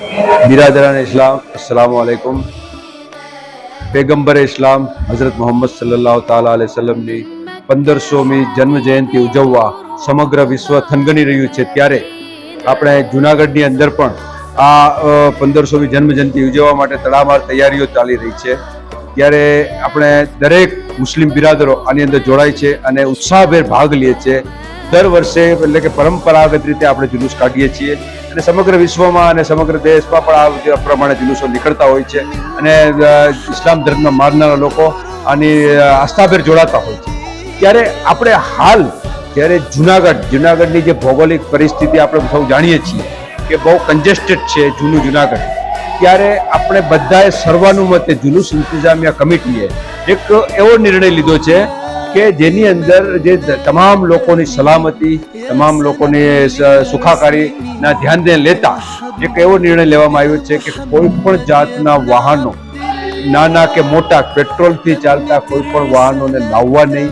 બિરાદરાન ઇસ્લામ અસલામ આલેકુમ પેગમ્બર ઇસ્લામ, હઝરત મોહમ્મદ સલ્લાહ તાલા વસલ્લમની પંદરસોમી જન્મ જયંતિ ઉજવવા સમગ્ર વિશ્વ થનગની રહ્યું છે. ત્યારે આપણે જુનાગઢની અંદર પણ આ પંદરસોમી જન્મ જયંતિ ઉજવવા માટે તડામાર તૈયારીઓ ચાલી રહી છે. ત્યારે આપણે દરેક મુસ્લિમ બિરાદરો આની અંદર જોડાય છે અને ઉત્સાહભેર ભાગ લે છે. દર વર્ષે એટલે કે પરંપરાગત રીતે આપણે જુલુસ કાઢીએ છીએ અને સમગ્ર વિશ્વમાં અને સમગ્ર દેશમાં પણ આ પ્રમાણે જુલુસો નીકળતા હોય છે અને ઇસ્લામ ધર્મ માનનારા લોકો આની આસ્થાભેર જોડાતા હોય છે. ત્યારે આપણે હાલ, જ્યારે જુનાગઢ, જુનાગઢની જે ભૌગોલિક પરિસ્થિતિ આપણે સૌ જાણીએ છીએ કે બહુ કન્જેસ્ટેડ છે જૂનું જુનાગઢ, ત્યારે આપણે બધાએ સર્વાનુમતે જુલુસ ઇન્તિઝામિયા કમિટીએ એક એવો નિર્ણય લીધો છે કે જેની અંદર જે તમામ લોકોની સલામતી, તમામ લોકોની સુખાકારીના ધ્યાનને લેતા એક એવો નિર્ણય લેવામાં આવ્યો છે કે કોઈ પણ જાતના વાહનો, નાના કે મોટા, પેટ્રોલથી ચાલતા કોઈ પણ વાહનોને લાવવા નહીં.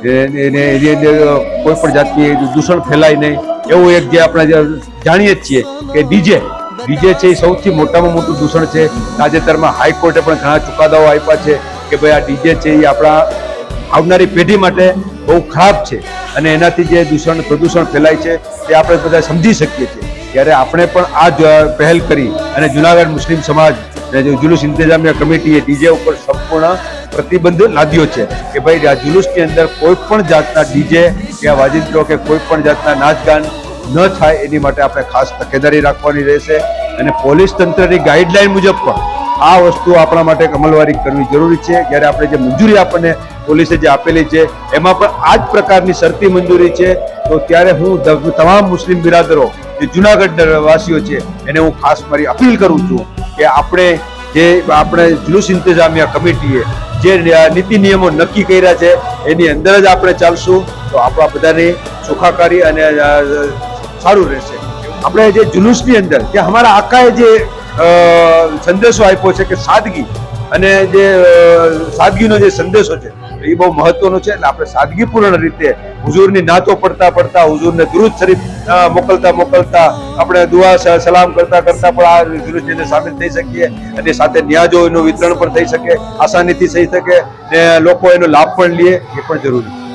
એને, એને- અંદર કોઈ પણ જાતની દૂષણ ફેલાય નહીં. એવું એક જે આપણે જાણીએ છીએ કે ડીજે ડીજે છે એ સૌથી મોટામાં મોટું દૂષણ છે. તાજેતરમાં હાઈકોર્ટે પણ ઘણા ચુકાદાઓ આપ્યા છે કે ભાઈ આ ડીજે છે એ આપણા આવનારી પેઢી માટે બહુ ખરાબ છે. અને એનાથી જે દૂષણ, પ્રદૂષણ ફેલાય છે, તે આપણે બધા સમજી શકીએ છીએ. ત્યારે આપણે પણ આ પહેલ કરી અને જુનાગઢ મુસ્લિમ સમાજ જુલુસ ઇંતજામિયા કમિટીએ ડીજે ઉપર સંપૂર્ણ પ્રતિબંધ લાદ્યો છે કે ભાઈ, આ જુલુસની અંદર કોઈ પણ જાતના ડીજે કે વાજિંત્રો કે કોઈ પણ જાતના નાચગાન ન થાય એની માટે આપણે ખાસ તકેદારી રાખવાની રહેશે. અને પોલીસ તંત્રની ગાઈડલાઈન મુજબ પણ આ વસ્તુ આપણા માટે અમલવારી કરવી જરૂરી છે. જ્યારે આપણે જે મંજૂરી આપણને પોલીસે જે આપેલી છે, એમાં પણ આ જ પ્રકારની શરતી મંજૂરી છે. તો ત્યારે હું તમામ મુસ્લિમ બિરાદરો, જે જુનાગઢ વાસીઓ છે, એને હું ખાસ મારી અપીલ કરું છું કે આપણે જે, આપણે જુલુસ ઇંતજામિયા કમિટીએ જે નીતિ નિયમો નક્કી કર્યા છે, એની અંદર જ આપણે ચાલશું. તો આપણા બધાની સુખાકારી અને સારું રહેશે. આપણે જે જુલુસની અંદર કે અમારા આકાએ જે સંદેશો આપ્યો છે કે સાદગી અને જે સાદગીનો જે સંદેશો છે, એ બહુ મહત્વનો છે. એટલે આપણે સાદગીપૂર્ણ રીતે હુજૂરની નાતો પડતા પડતા હુજૂરને દુરુદ શરીફ મોકલતા મોકલતા, આપણે દુઆ સલામ કરતા કરતા પણ આ અંદર સામેલ થઈ શકીએ અને સાથે ન્યાજો એનું વિતરણ પણ થઈ શકે, આસાનીથી થઈ શકે ને લોકો એનો લાભ પણ લે, એ પણ જરૂરી છે.